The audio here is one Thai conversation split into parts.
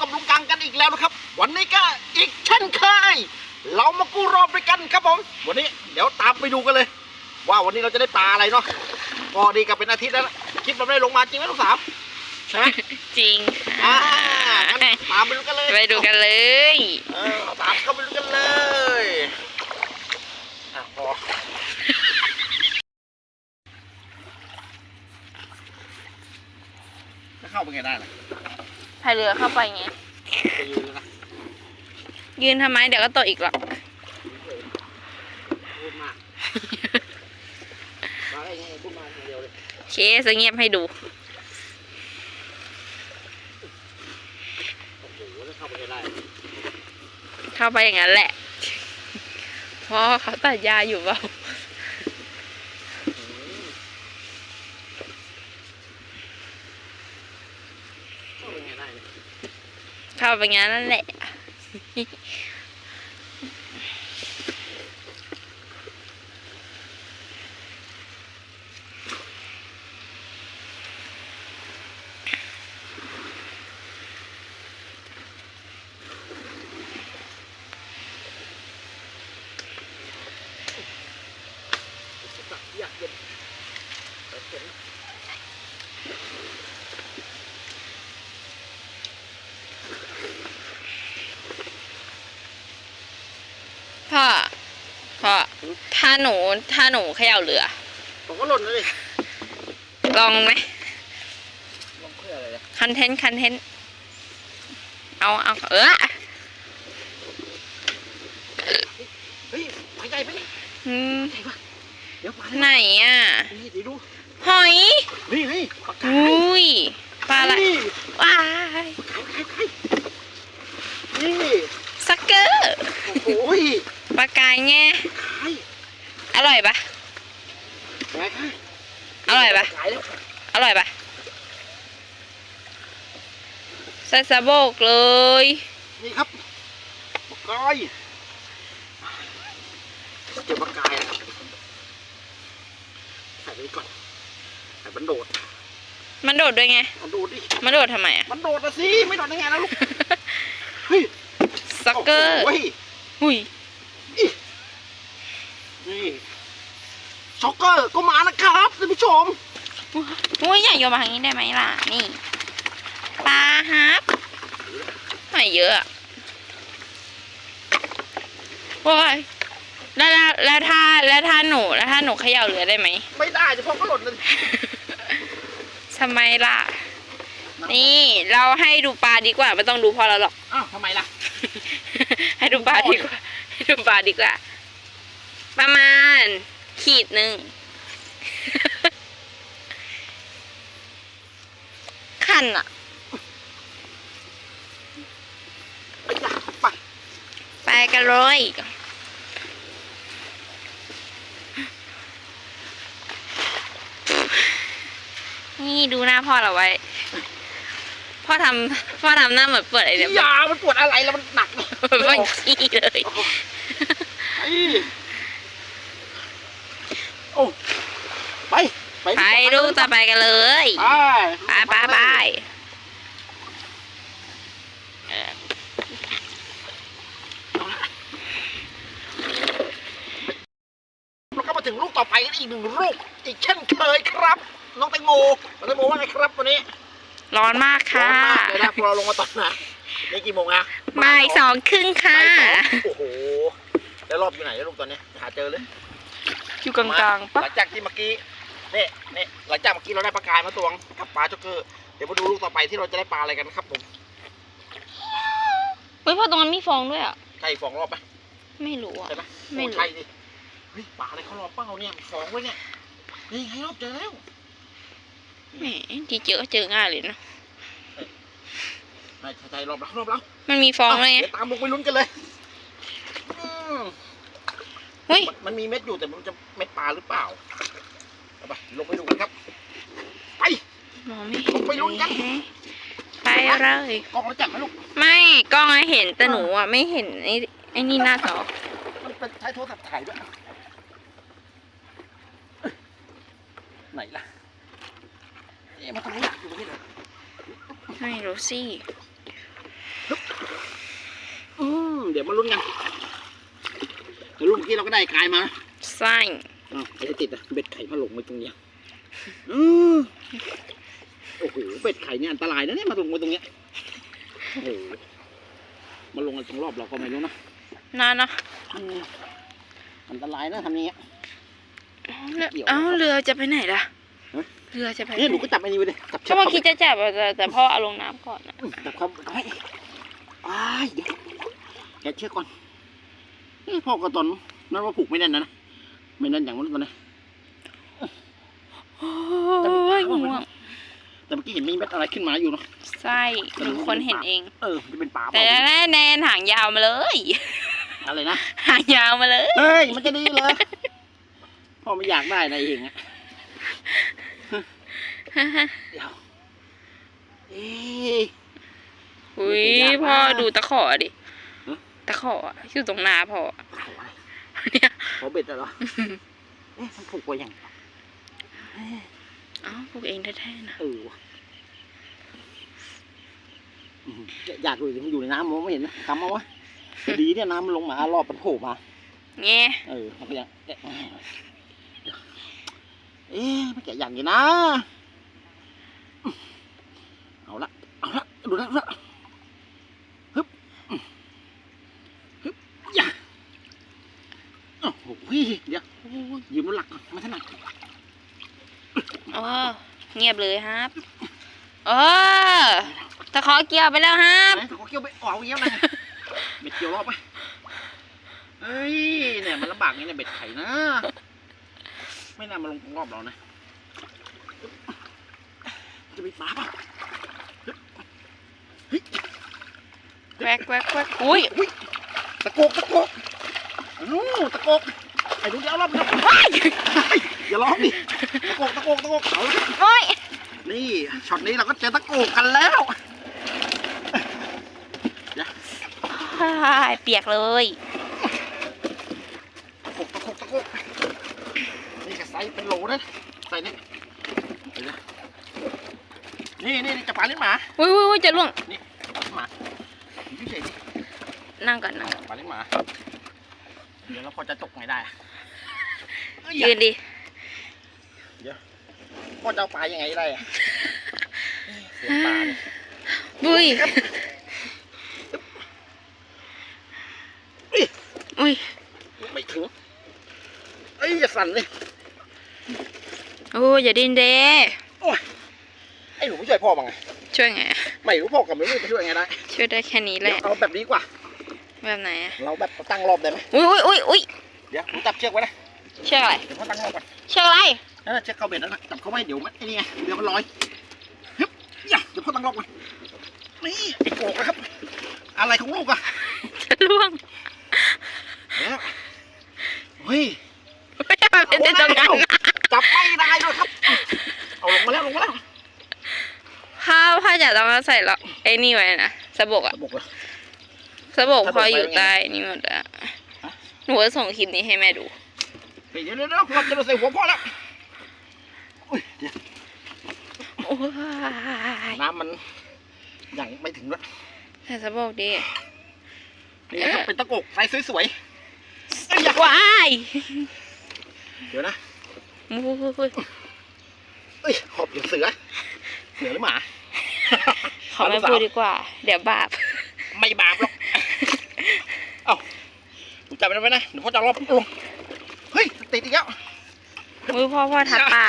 กับลุงกังกันอีกแล้วนะครับ วันนี้ก็อีกเช่นเคย เรามากู้รอบด้วยกันครับผม วันนี้เดี๋ยวตามไปดูกันเลย ว่าวันนี้เราจะได้ปลาอะไรเนาะก็ดีกับเป็นอาทิตย์แล้วนะคลิปเราไม่ได้ลงมาจริงไหมลูกสาวใช่ไหมจริงอ่างั้นตามไปดูกันเลยไปดูกันเลยเออตามเข้าไปดูกันเลยอะพอจะเข้าไปไงได้ล่ะ พายเรือเข้าไปไงไปยืนเลยนะยืนทำไม เดี๋ยวก็ตกอีกหรอก พูดมากมาได้ไงพูดมาอย่างเดียวเลยโอเคจะเงียบให้ดู โอ้โหจะเข้าไปได้เข้าไปอย่างนั้นแหละเพราะเขาตัดยาอยู่เปล่าไปไงได้เนี่ย เข้าไปอย่างนั้นแหละ อยากเย็นเปิดเสียง พ่อ พ่อ ถ้า หนูถ้าหนูเขย่าเรือ ผมก็หล่นเลยลองไหมลงเพื่ออะไรเนี่ยคอนเทนต์คอนเทนต์เอาเอาเออเฮ้ยปลาใหญ่ไปนี่อืมใหญ่ปะเดี๋ยวปลาไหนอะนี่เดี๋ยวดูหอยนี่นี่ปลากายอุ้ยปลาอะไรนี่ว้ายปลากายปลากายนี่สักเกอร์โอ้โหปลากายไงขาย อร่อยปะขายขายอร่อยปะขายแล้วอร่อยปะใส่สะโบกเลย นี่ครับปลากายเก็บปลากายนะครับใส่ไปก่อนใส่มันโดด มันโดดด้วยไง มันโดดดิ มันโดดทำไมอะ มันโดดนะสิ ไม่โดดได้ไงนะลูก เฮ้ยสักเกอร์โอ้โหเฮ้ยอุ้ยนี่ ช็อกเกอร์ก็มานะครับท่านผู้ชมอุ้ยอย่าโยนมาทางนี้ได้ไหมล่ะ นี่ปลาฮับไม่เยอะอะโอ้ยแล้วแล้วแล้วถ้าแล้วถ้าหนูแล้วถ้าหนูเขย่าเรือได้ไหม ไม่ได้เฉพาะก็หล่นเลยทำไมล่ะ นี่เราให้ดูปลาดีกว่าไม่ต้องดูพอเราหรอก อ้าวทำไมล่ะ ให้ดูปลาดีกว่า ให้ดูปลาดีกว่า ประมาณ ขีดหนึ่ง ขันอะไปจ้ะไปไปกันเลยนี่ดูหน้าพ่อเราไว้ พ่อทำพ่อทำหน้าเหมือนเปิดอะไรเนี่ยยามันปวดอะไรแล้วมันหนักเหมือนว่าขี้เลยไอ้ โอ้ไป ไปไปดูต่อไปกันเลยไปไปไปไปเราก็มาถึงลูกต่อไปกันอีกหนึ่งลูก อีกเช่นเคยครับ น้องแตงโมน้องแตงโมว่าไงครับวันนี้ ร้อนมากร้อค่ะ นมากเลยนะพอเราลงมาตอนไหนนี่กี่โมงอะบ่ายสองครึ่งค่ะ บ่ายสองโอ้โห แล้วรอบอยู่ไหนแล้วลูกตอนนี้หาเจอเลย อยู่กลางๆหปะลังจากที่เมื่อกี้เนี่ยเนี่ยหลังจากเมื่อกี้เราได้ปลากายมาตวงกับปลาจ็อกเกอร์เดี๋ยวมาดูลูกต่อไปที่เราจะได้ปลาอะไรกันครับผมเฮ้ยพ่อตรงนั้นมีฟองด้วยอะใช่ฟองรอบไหมไม่รู้อะใช่ไหมไม่โอ้รู้ใช่ดิเฮ้ยปลาอะไรเขารอบเป้าเนี่ยมีฟองไว้เนี่ยนี่ไงรอบเจอแล้วแหมที่เจอก็เจอง่ายเลยนะใช่ใช่ใช่รอบแล้วรอบแล้วมันมีฟองเลยไงเดี๋ยวตามลงไปลุ้นกันเลยอืม เฮ้ยมันมันมีเม็ดอยู่แต่มันจะเม็ดปลาหรือเปล่าเอาไปลงไปดูกันครับ ไป มองไม่ลงไปลุ้นกันไปเลยกล้องเราจับไหมลูก ไม่กล้องอะเห็นแต่หนูอะไม่เห็นไอ้ไอ้นี่หน้าจอมันเป็นใช้โทรศัพท์ถ่ายด้วย ไหนล่ะเอ๊ะมาตรงนี้อยู่ตรงนี้เหรอไม่รู้สิเเดี๋ยวมาลุ้นกัน เดี๋ยวลุ้นเมื่อกี้เราก็ได้กายมานะไส้อ้าวไอ้ที่ติดอะเบ็ดไข่มาหลงไว้ตรงเนี้ยอือโอ้โหเบ็ดไข่เนี่ยอันตรายนะเนี่ยมาลงไว้ตรงเนี้ยโอ้โหมาลงกันตรงรอบเราก็ไม่รู้นะนานเนาะอืมอันตรายนะทำอย่างเงี้ยเกี่ยวเอ้าเรือจะไปไหนล่ะฮะ เรือจะไปเนี่ยหนูก็จับไอ้นี่ไว้เลยจับก็ว่าคิดจะจับอะแต่แต่พ่อเอาลงน้ำก่อนอะอืมจับเขาเอาไว้อ้ายเดี๋ยวแกะเชือกก่อนนี่ พ่อกระตอนนั่นว่าผูกไม่แน่นนะนะไม่แน่นอย่างนั้นตอนนี้โอ้ยง่วงแต่เมื่อกี้เห็นมีเม็ดอะไรขึ้นมาอยู่เนาะไส้หนึ่งคนเห็นเอง เออมันจะเป็นปลาเปแต่ล่าแน่แนนหางยาวมาเลยอะไรนะหางยาวมาเลยเฮ้ยมันจะดีเลยพ่อไม่อยากได้นะเองอะเดี๋ยวเอ๊ะอุ้ยมันจะยากพ่อมากดูตะขอดิฮะ ตะขออะอยู่ตรงหนาพ่ออะเขาอะไรเนี่ยเขาเบ็ดอะเหรอเอ๊ะมันผูกไว้ยังเอ๊ะเอ้าพวกเองแท้ๆนะเออว่ะอืมอยากดูดิมันอยู่ในน้ำมองไม่เห็นนะคำเอาวะแต่ดีเนี่ยน้ำมันลงมารอบมันโผล่มาแง่เออมันก็ยังแกะเอ๊ะมันแกะอย่างนี้นะเอาละเอาละดูนะดูนะฮึบอืมฮึบอย่า โอ้โหเดี๋ยวโอ้ยยืมน้ำหลักก่อนไมาถนัดโอ้เงียบเลยครับเออตะขอเกี่ยวไปแล้วครับไหนตะโกเกี่ยวไปออกเงี้ยวนะเบ็ดเกี่ยวรอบไปเอ้ยเนี่ยมันลำบากอย่างนี้เนี่ยเบ็ดไข่นะ ไม่น่ามาลงตรงรอบเรานะจะมีปลาป่ะแวกแวกแวกอุ้ยตะโกกตะโกกนู้ตะโกก ไอ้ดูเดี๋ยวรอบนะว้ายอย่าร้องดิตะโกกตะโกกตะโกกเอาละโอ้ยนี่ช็อตนี้เราก็เจอตะโกกกันแล้วเปียกเลยตะโกกตะโกกตะโกกนี่ก็ไซส์เป็นโหลนะใส่นี่เดี๋ยวนะนี่นี่นี่จะปลาลิ้นหมาอุ้ยอุ้ยอุ้ยจะล่วงนี่ปลาลิ้นหมาอยู่เฉยๆดินั่งก่อนนั่งก่อนปลาลิ้นหมาเดี๋ยวเราพอจะตกไงได้ อะเอ้ยยืนดิพ่อจะเอาปลายังไงได้อะเสียงปลาเนี่ยบุยอุ้ยไม่ถึงเอ้ยอย่าสั่นเลยโอ้ยอย่าดินเดไอ้หนูไม่ช่วยพ่อบ้างไงช่วยไงอะไม่รู้พ่อกับไม่รู้จะช่วยไงได้ช่วยได้แค่นี้แหเดี๋ยวละเอาแบบนี้ดีกว่า แบบไหนอะเราแบบตั้งรอบได้ไหมอุ้ยอุ้ยอุ้ยอุ้ยเดี๋ยวหนูจับเชือกไว้นะ เชือกอะไร เดี๋ยวพ่อตั้งรอบก่อนเชือกอะไร นั่นนะเชือกเข้าเบ็ดนั่นนะจับเข้าไว้เดี๋ยวมันไอ้นี่ไงเดี๋ยวมันลอยฮึบอย่าเดี๋ยวพ่อตั้งรอบก่อนนี่ไอ้โกกนะครับ อะไรของลูกอะจะล่วงแล้วเฮ้ยไม่ใช่มันเป็นตรงนั้นนะจับไม่ได้ด้วยครับ เอาลงมาแล้วลงมาแล้วถ้าพ่อจะต้องเอาใส่ล็อกไอ้นี่ไว้นะสะบกอะระบบเลยสะบกสะบกพออยู่ไว้ยังไงใต้นี่หมดอะฮะหนูจะส่งคลิปนี้ให้แม่ดู เดี๋ยวเดี๋ยวเดี๋ยวเราจะมาใส่หัวพ่อแล้วอุ้ยเดี๋ยวโอ้ยน้ำมันยังไม่ถึงด้วยใส่สะบกดินี่นะครับเป็นตะกกใส่สวยๆเอ้ยอย่าว้ายเดี๋ยวนะอุ้ยเอ้ยขอบอย่างเสือเสือหรือหมา ขอไม่พูดดีกว่า เดี๋ยวบาป ไม่บาปหรอก เอ้าผมจับมันไว้นะเดี๋ยวพ่อจะเอารอบลงเฮ้ย ติดอีกแล้วอุ้ยพ่อพ่อทับปลา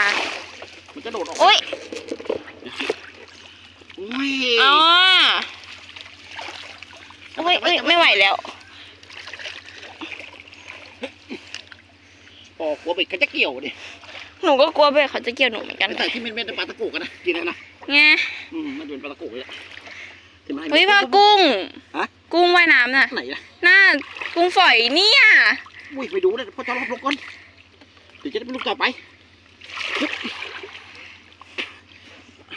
มันจะโดดออกอุ้ยอุ้ยอ๋ออุ้ยอุ้ยไม่ไหวแล้วปอกหัวเบ็ดเขาจะเกี่ยวดิหนูก็กลัวเบ็ดเขาจะเกี่ยวหนูเหมือนกันแต่ที่เม็ดๆเป็นปลาตะกุกกันนะกินเลยนะไงอืมมันเป็นปลาตะกุกเลยอะที่มันให้เฮ้ยพ่อกุ้งฮะกุ้งว่ายน้ำน่ะไหนล่ะน่ากุ้งฝอยเนี่ยอุ้ยไปดูเลยพ่อจะรอบลงก่อน เดี๋ยวจะได้เป็นลูกต่อไปฮึบ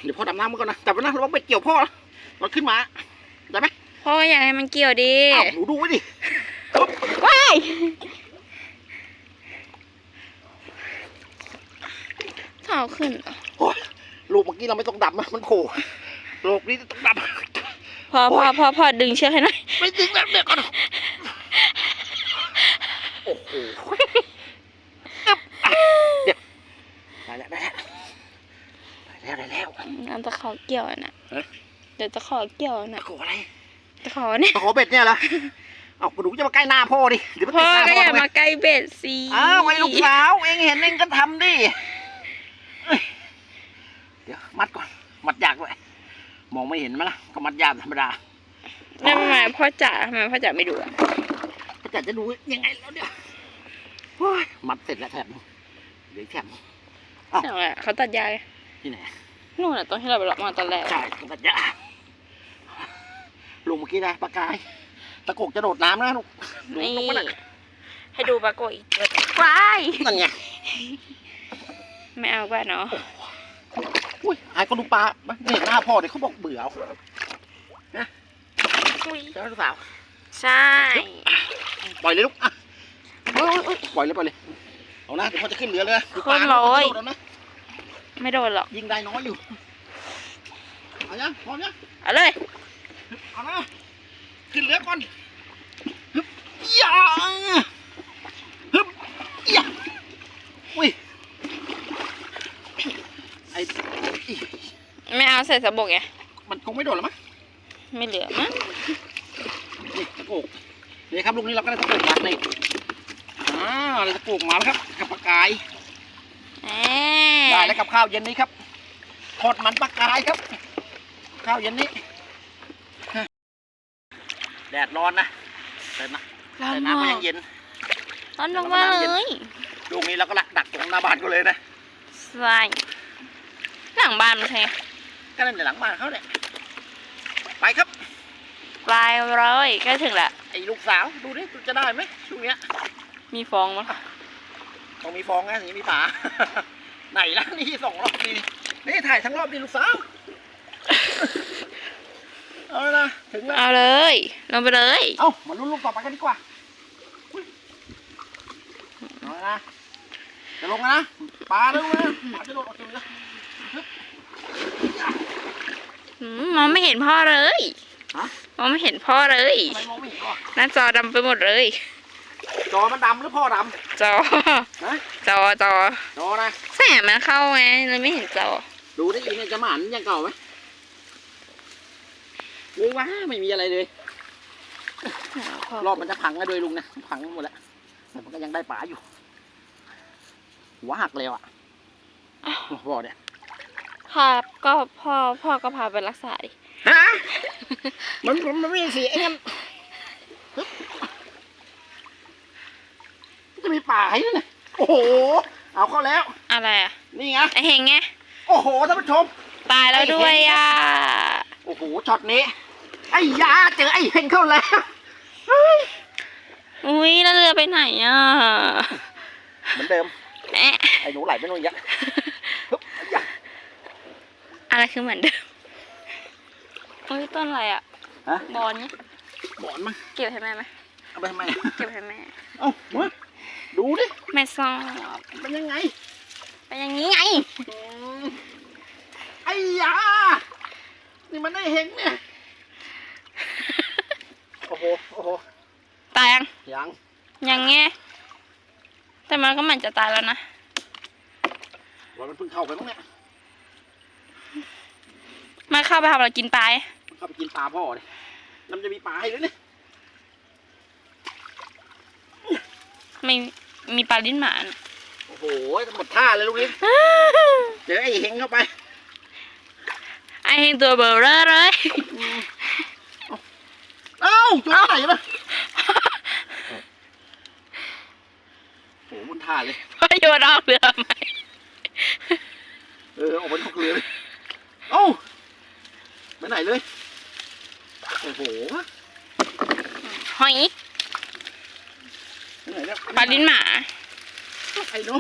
เดี๋ยวพ่อดำน้ำมาก่อนนะจับไว้นะระวังเบ็ดเกี่ยวพ่อนะมันขึ้นมาได้ไหมพ่ออยากให้มันเกี่ยวดิอ้าวหนูดูไว้ดิว้ายเอาขึ้นเหรอโอ้ยลูกเมื่อกี้เราไม่ต้องดับนะมันโผล่ลูกนี้ต้องดับพอพอพอพอดึงเชือกให้หน่อยไม่จริงแล้วเดี๋ยวก่อนโอ้โหอึ๊บอะ เดี๋ยวได้แล้วได้แล้วได้แล้วได้แล้วอันตะขอเกี่ยวอะน่ะเอ๊ะเดี๋ยวตะขอเกี่ยวอะตะน่ะโขอะไรตะขอเนี่ยตะโขเบ็ดเนี่ยเหรอเอากระดูกจะมาใกล้หน้าพ่อดิเดี๋ยวมันพ่ติอดหน้าก็พ่อย่าอทำไงมาใกล้เบ็ดสิอ้าวไอ้ลูกสาวเองเห็นเองก็ทำดิเอ้ยเดี๋ยวมัดก่อนมัดยากด้วยมองไม่เห็นมั้ยล่ะก็มัดยากธรรมดาแล้วทำไมพ่อจ๋าทำไมพ่อจ๋าไม่ดูอะแต่จะดูยังไงแล้วเนี่ยโอ้ยมัดเสร็จแล้วแถมเหลืออกแถมอ้าวอย่างไรเขาตัดยาไงที่ไหนนู่นน่ะตอนที่เราไปรับมาตอนแรกใช่ต้องตัดยาลุงเมื่อกี้นะปลากาย ตะกกจะโดดน้ำนะลูกลุงนี่ลงมาหน่อยให้ดูปลาโกะอีกตัวว้ายนั่นไงไม่เอาป่ะเนาะอุ้ยไอ้ก็ดูปลาไม่เห็นหน้าพ่อเดี๋ยวเขาบอกเบื่อเอานะอุ้ยเจ้าลูกสาวใช่ ปล่อยเลยลูกอะโอ๊ยโอ๊ยปล่อยเลยปล่อยเลย เอานะเดี๋ยวพ่อจะขึ้นเรือเลยดูปคนลาร้อยโดดนะไม่โดนหรอก ยิงได้น้อยอยู่เอายังพร้อมยังเอาเลย เอานะขึ้นเรือก่อนฮึบย่าฮึบย่าอุ้ยไอ้อีไม่เอาใส่สะบกไงมันคงไม่โดดหรอมั้งไม่เหลือมั้งนี่ตะโกกนี่ครับลูกนี้เราก็ได้ตะโกกมานี่ อ่าได้ตะโกกมาแล้วครับกับปลากายแหได้มแล้วกับข้าวเย็นนี้ครับทอดมันปลากายครับ ข้าวเย็นนี้ แดดร้อนนะแต่นะร้อนแต่มาน้ำก็กยังเย็นร้อนมากๆเลยลูกนี้เราก็ดักตรงหน้าบ้านก็เลยนะใช่หลังบ้านมันใช่ไงก็นั่นแหละหลังบ้านเขาเนี่ยไปครับปลายร้อยใกล้ถึงละไอ้ลูกสาวดูดิจะได้ไหมช่วงเนี้ย มีฟองมั้งต้องมีฟองนะถึงจะมีฝา ไหนล่ะนี่สองรอบนี่นี่ถ่ายทั้งรอบดิลูกสาว เอาเลยนะถึงแล้ว เอาเลยลงไปเลยเอ้ามาลุ้นลูกต่อไปกันดีกว่าอุ๊ยเอาเลยนะจะลงนะปลาลงนะปลาจะโดดออกจากเรืออืมมองไม่เห็นพ่อเลยฮะมองไม่เห็นพ่อเลย ทำไมมองไม่เห็นวะ หน้าจอดำไปหมดเลย จอมันดำหรือพ่อดจอำฮะจอจอจอนะ แสงมันเข้าไงเลยไม่เห็นจอ ดูได้อีกเนี่ยจะหมันยังเก่าไหมหรือว่าไม่มีอะไรเลย รอบมันจะพังกันโดยลุงนะ พังหมดแล้วแต่มันก็ยังได้ปลาอยู่หัวหักเลยอะบอกเนี่ยครับก็พ่อพ่อก็พาไปรักษาดิ ฮะมันมันมันไม่เสียไอ้นั่นฮึบ จะมีป่าให้ด้วยนะโอ้โห เอาเข้าแล้ว อะไรอะนี่ไง ไอเฮงไงโอ้โหท่านผู้ชม ตายแล้วด้วยอะ โอ้โห ช็อตนี้ ไอ้ยาเจอไอ้เฮงเข้าแล้วเฮ้ยอุ้ยแล้วเรือไปไหนอะ เหมือนเดิมแอะไอ้หนูไหลไปนู่นอีกแล้วฮึบไอ้ยาอะไรคือเหมือนเดิมอุ้ยต้นอะไรอะฮะบอลนี่บอนมั้งเก็บให้แม่ไหมเอาไปทำไมเก็บให้แม่ เอ้ามา ดูดิแม่ซองเป็นยังไง เป็นอย่างนี้ไงอืมไอ้ยา นี่มันได้เฮงเนี่ย โอ้โห โอ้โห ตายยังยังยังไงแต่มันก็เหมือนจะตายแล้วนะวันมันเพิ่งเข้าไปมั้งเนี่ย มันเข้าไปทำอะไรกินปลามันเข้าไปกินปลาพ่อเลยแล้วมันจะมีปลาให้ด้วยเนี่ย ไม่ มีปลาลิ้นหมาน่ะโอ้โหหมดท่าเลยลูกนี้เจอไอ้เฮงเข้าไปไอเฮงตัวเบลอเลย เอ้าตัวไหนนะโอ้โหหมดท่าเลย พ่อโยนออกเรือไหมเออออกไปนอกเรือเลยเอ้าไปไหนเลย โอ้โห หอยไปไหนเนี่ยปลาลิ้นหมาไอ้หนู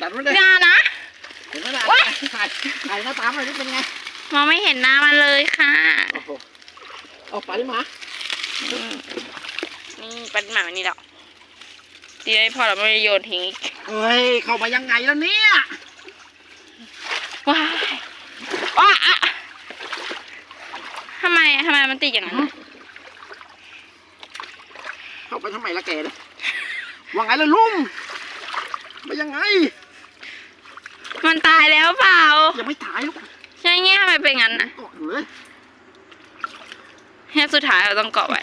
ดันมันเลยอย่านะ เห็นไหมล่ะว้ายถ่ายถ่ายหน้าตามหน่อยนี่เป็นไงมองไม่เห็นหน้ามันเลยค่ะ โอ้โหเอาไปดิหมาอืมนี่ปลาลิ้นหมามันนี่หรอกดีได้พอเราไม่ได้โยนทิ้งอีกเฮ้ย เข้ามายังไงแล้วเนี่ยว้ายว้าอะทำไมทำไมมันติดอย่างนั้น เข้าไปทำไมละแกเนี่ย ว่าไงล่ะลุงไปยังไง มันตายแล้วเปล่า ยังไม่ตายลูกใช่เงี้ยทำไมเป็นงั้นนะเกาะอยู่เลยแค่สุดท้ายเราต้องเกาะไว้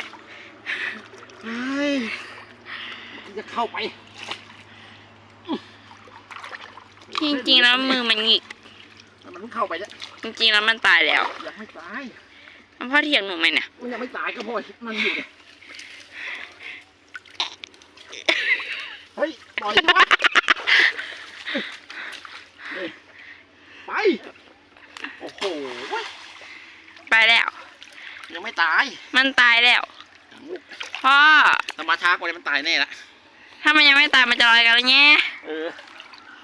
เฮ้ยจะเข้าไป จริงๆแล้วมือมันหงิก มันเพิ่งเข้าไปเนี่ยจริงๆแล้วมันตายแล้ว ยังไม่ตายมันพ่อเถียงหนูไหมเนี่ย มันยังไม่ตายก็พอมันอยู่เนี่ยเฮ้ย ปล่อยนะนี่ไป โอ้โห ไปแล้ว ยังไม่ตายมันตายแล้ว พ่อถ้ามาช้ากว่านี้มันตายแน่ละ ถ้ามันยังไม่ตายมันจะลอยกันแล้วแง่เออ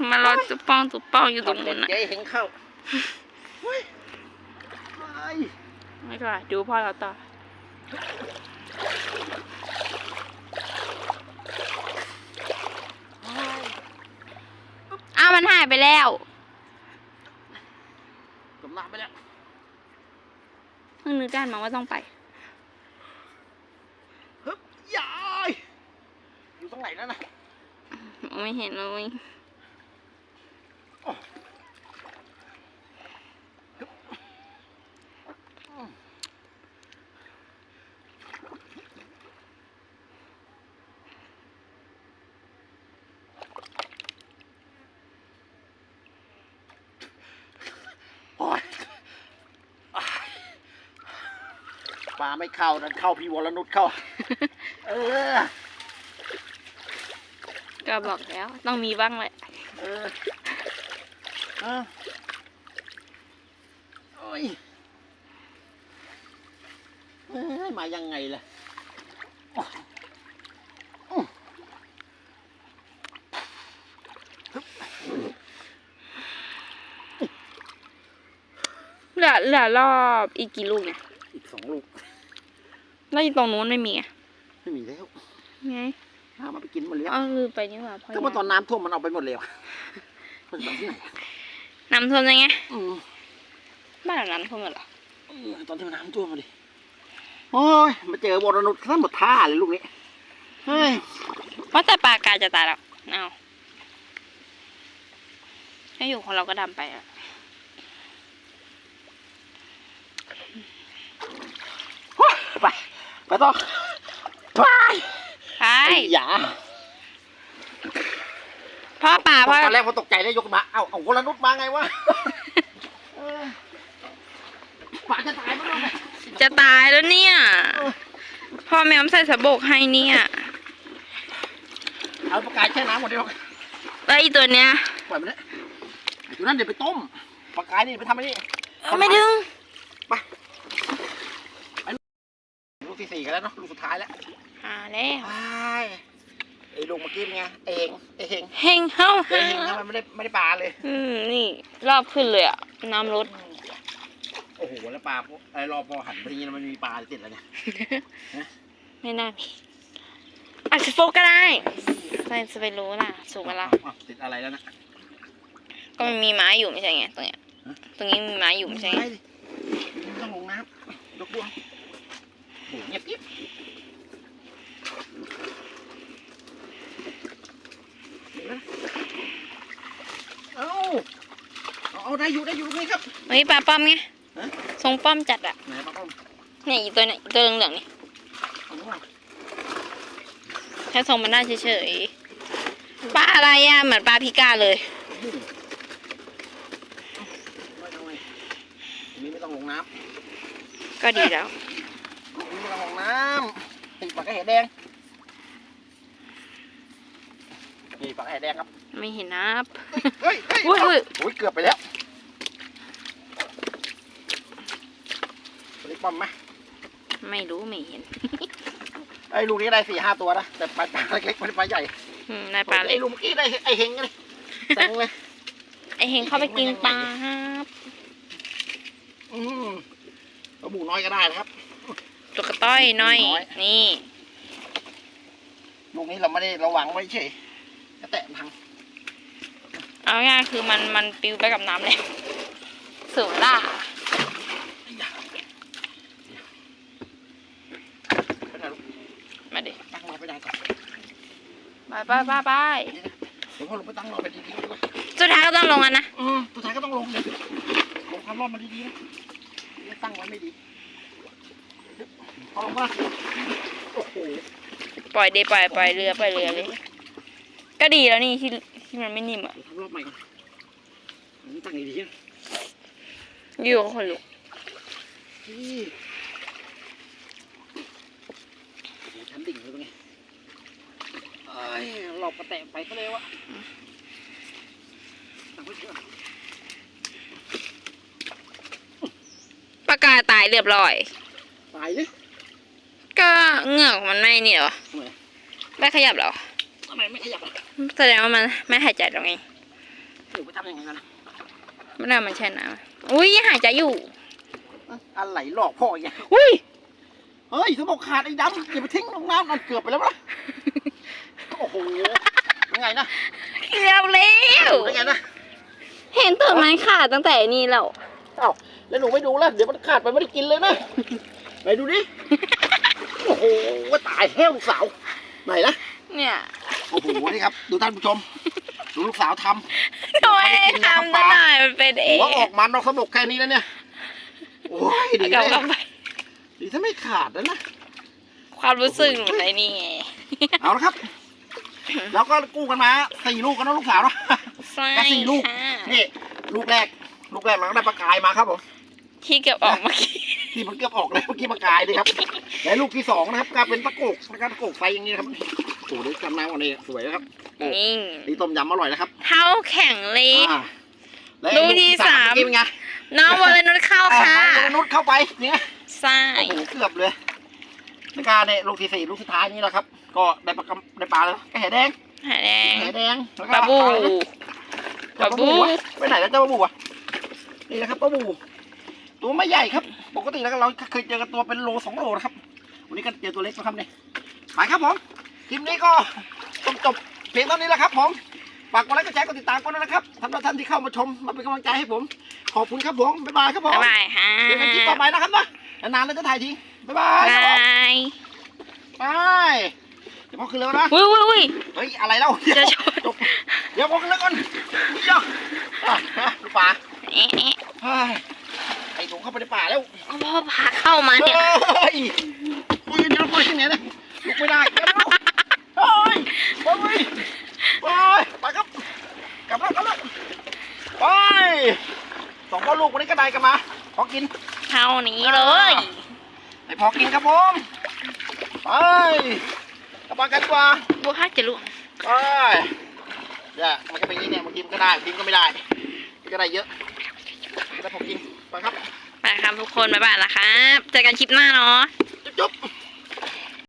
มันรอตุ๊บป้องตุ๊บป้องอยู่ตรงนู้นนะนะเจ๊เห็นเข้าเฮ้ยไปไม่ก็ดูพ่อเราต่อ อ้าวมันหายไปแล้วจมน้ำไปแล้วเพิ่งนึกได้มาว่าต้องไปฮึบยายอยู่ตรงไหนนั่นน่ะไม่เห็นเลย โอ้ย ปลาไม่เข้านั่นเข้าพี่วรนุชเข้า เออ ก็บอกแล้ว ต้องมีบ้างแหละเออเออโอ้ยเอ้ยมายังไงล่ะโอ้อื้อเหลือเหลือรอบอีกกี่ลูกเนี่ย อีกสองลูก แล้วอีกตรงนู้นไม่มีอะไม่มีแล้วไงน้ำมันไปกินหมดแล้วเอาลืมไปนี่หว่าพ่อก็เมื่อตอนน้ำท่วมมันเอาไปหมดแล้วมันไปที่ไหนน้ำท่วมยังไงอืมบ้านเราน้ำท่วมหมดเหรออืมตอนที่มันน้ำท่วมมาดิโอ้ยมาเจอวรนุชทั้งหมดท่าเลยลูกนี้เฮ้ยเพราะแต่ปลากายจะตายแล้วเอาถ้าอยู่ของเราก็ดำไปอะ ไป ไปต่อไปไปไอ้หยาพ่อป่าพ่อตอนแรกพอตกใจได้ยกมาเอ้าเอาวรนุชมาไงวะเออป่าจะตายมั้งเนี่ยจะตายแล้วเนี่ยพ่อแมวใส่สะโบกให้เนี่ยเอาปลากายแช่น้ำหมดเดียวแล้วอีตัวเนี้ยปล่อยมันเลยไอ้ตัวนั้นเดี๋ยวไปต้มปลากายนี่ไปทำไอ้นี่ไม่ดึง ลู กที่สี่กันแล้วเนาะลูกสุดท้ายแล้วหาแล้วไอ้ไอ้ลูกเมื่อกี้เป็นไงเองเองเฮงเฮ้าเองทำไมไม่ได้ไม่ได้ปลาเลย อืมนี่รอบขึ้นเลยอะน้ำลดโอ้โหแล้วปลาพวกไอ้รอพอหันไปทีนี้มันมีปลาติดแล้วเนี่ยไม่น่ามีอาจจะโฟกก็ได้ใครจะไปรู้ล่ะสูงเวลาอ้าวติดอะไรแล้วนะก็มันมีไม้อยู่ไม่ใช่ไงตรงเนี้ยฮะตรงนี้มีไม้อยู่ไม่ใช่ไงดิไม่ต้องลงน้ำยกบวงโอ้โห เงียบกิ๊บเดี๋ยวนะเอาเอาเอาได้อยู่ได้อยู่ตรงนี้ครับ เฮ้ยปลาป้อมไงฮะ ทรงป้อมจัดอะไหนปลาป้อมเนี่ยอีตัวเนี่ยอีตัวเหลืองๆนี่เอาหน่อยแค่ทรงมันได้เฉยๆปลาอะไรอะเหมือนปลาพิการเลยยุ่งไม่ต้องเลยอันนี้ไม่ต้องลงน้ำก็ดีแล้ว อันนี้ไม่ต้องลงน้ำตีปลากระเห็ดแดงนี่ปลากระเห็ดแดงครับไม่เห็นนับเฮ้ยเฮ้ยอุ้ยอุ้ยโอ้ยเกือบไปแล้วตัวนี้ป้อมไหมไม่รู้ไม่เห็นไอ้ลูกนี้ได้สี่ห้าตัวนะแต่ปลาปลาเล็กไม่ได้ปลาใหญ่อืมนายปลาเล็ไอ้กลูกเมื่อกี้ได้ไอ้เฮงเลยแซงเลยไอเฮงเข้าไปกินปลาครับ อืมปลาหมูน้อยก็ได้นะครับ ตัวกระต้อยน้อยน้อย นี่ ลูกนี้เราไม่ได้ระวังไว้เฉยจะแตะมันพังเอาง่ายๆคือมันมันปลิวไปกับน้ำเลยสูงล่ะไปไหนลูกมาดิตั้งมาไปไหนก่อนมาไปไปไปเดี๋ยวพ่อลงไปตั้งรอไปดีๆดีกว่าสุดท้ายก็ต้องลงกันนะอืมสุดท้ายก็ต้องลงเดี๋ยวลงความรอบมันดีๆนะไม่ตั้งไว้ไม่ดี เอาลงมา โอ้โห ปล่อยเดปล่อยปล่อยเรือปล่อยเรือเลย ก็ดีแล้วนี่ที่ที่มันไม่นิ่มอะเดี๋ยวทำรอบใหม่ก่อนอันนี้ตั้งดีๆนะอยู่กับคนลุกนี่โอ้โหชั้นดิ่งเลยเป็นไงเอ้ยหลอกกระแตะไปก็เลยวะตั้งไว้เถอะปากกาตายเรียบร้อย ตายเลย ก็เหงือกมันไม่นี่เหรอทำไมไม่ขยับเหรอทำไมไม่ขยับอะแสดงว่ามันไม่หายใจตรงนี้เดี๋ยวไปทำยังไงกันนะไม่น่ามันใช่น้ำอุ้ยหายใจอยู่ อะไรหลอกพ่ออีกอย่างอุ้ย เฮ้ยสมองขาดไอ้ดำอย่าไปทิ้งลงน้ำนั่นเกือบไปแล้วนะโอ้โหยังไงนะเร็วเร็วยังไงนะเห็นตัวมันขาดตั้งแต่นี่แล้วเอ้าแล้วหนูไม่ดูแล้วเดี๋ยวมันขาดไปไม่ได้กินเลยนะไหนดูดิ โอ้โหตายแห้วลูกสาวไหนนะเนี่ยโอ้โหนี่ครับ ดูท่านผู้ชม ดูลูกสาวททำไมทำได้หน่อยมันเป็นำเอหังวออกมันนอกสมบกแค่นี้แล้วเนี่ยโอ้ยดีกลับเลยกลับไปดีถ้าไม่ขาดแล้วนะความรู้สึกหนูในนี่ไงเอาละครับแล้วก็กู้กันมาสี่ลูกกันนะลูกสาวเนาะใช่ก็สี่ลูกค่ะนี่ลูกแรก ลูกแรกเราก็ได้ปลากายมาครับผมที่เก็บออกเมื่อกี้ ที่มันเกือบออกเลยเมื่อกี้ปลากายเลยครับและลูกที่สองนะครับก็เป็นตะโกกนะครับตะโกกไฟอย่างนี้นะครับโอ้โหได้จำน้ำวันนี้สวยนะครับโอ้นี่นี่ต้มยำอร่อยนะครับเท้าแข็งเลยอ่าและลูกที่สามเอกี้เป็นไงน้องวรนุชเข้าค่ะอ่น้องนุชเข้าไปเนี่ยใช่โอ้โหเกือบเลยแล้วการเนี่ยลูกที่สี่ลูกสุดท้ายนี่แหละครับ ก็ได้ปลากำได้ปลาแล้วก็แห่แดงหาแดงแห่แดงแล้วก็ปลาบูอะไรนะปลาบูวะไปไหนแล้วเจ้าปลาบูอะนี่นะครับปลาบู ตัวไม่ใหญ่ครับ ปกติแล้วก็เราเคยเจอกันตัวเป็นโลสองโลนะครับ วันนี้ก็เจอตัวเล็กนะครับเนี่ยไปครับผมคลิปนี้ก็ต้องจบเพียงเท่านี้แหละครับผมฝากกดไลค์กดแชร์กดติดตามกันด้วยนะครับสำหรับท่านที่เข้ามาชมมาเป็นกำลังใจให้ผม ขอบคุณครับผมบ๊ายบายครับผมบ๊ายบายค่ะเจอกันคลิปต่อไปนะครับนะนานๆแล้วจะถ่ายทีบ๊ายบายบครับผมายไปเดี๋ยวพอขึ้นแล้วนะวุ้ยวุ้ยวุ้ยเฮ้ยอะไรเล่าเดี๋ยวจะชนเดี๋ยวพอขึ้นแล้วก่อนเดี๋ยวอะฮะดูป่า เอ๊ะเอ๊ะเฮ้ยไอ้ถุงเข้าไปในป่าแล้วเอาพ่อพาเข้ามาเฮ้เนี่ยยคุยกันจะไปที่ไหนนะลุกไม่ได้เดี๋ยวลุกเฮ้ยไปไปไปไปครับกลับแล้วกลับแล้วไปสองพ่อลูกวันนี้ก็ได้กันมาพอกินเท่านี้เลยไปพอกินครับผมไปกลับบ้านกันดีกว่าบัวฮักจะล่วงไปเนี่ยมันก็เป็นอย่างนี้เนี่ยบางทีมันก็ได้บางทีมันก็ไม่ได้มันก็ได้เยอะก็ได้พอกินไปครับ นะครับทุกคนบ๊ายบายละครับ เจอกันคลิปหน้าเนาะ จุ๊บ